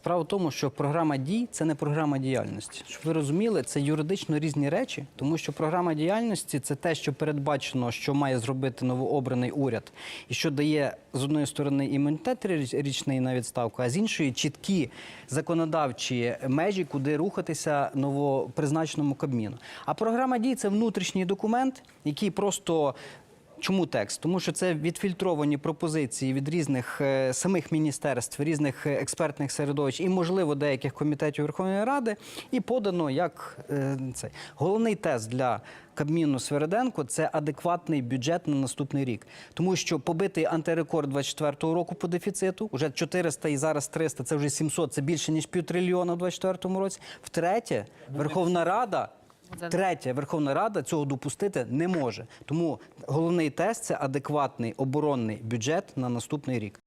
Справа в тому, що програма дій це не програма діяльності. Щоб ви розуміли, це юридично різні речі, тому що програма діяльності це те, що передбачено, що має зробити новообраний уряд, і що дає з одної сторони імунітет річ- річний на відставку, а з іншої чіткі законодавчі межі, куди рухатися новопризначеному кабміну. А програма дій це внутрішній документ, який просто Чому текст? Тому що це відфільтровані пропозиції від різних е, самих міністерств, різних експертних середовищ і, можливо, деяких комітетів Верховної Ради, і подано як е, цей головний тест для Кабміну Свереденко це адекватний бюджет на наступний рік. Тому що побитий антирекорд 24-го року по дефіциту, вже 400 і зараз 300, це вже 700, це більше ніж півтрильйона в 24-му році. Втретє, Верховна Рада. Третє, Верховна Рада цього допустити не може. Тому головний тест це адекватний оборонний бюджет на наступний рік.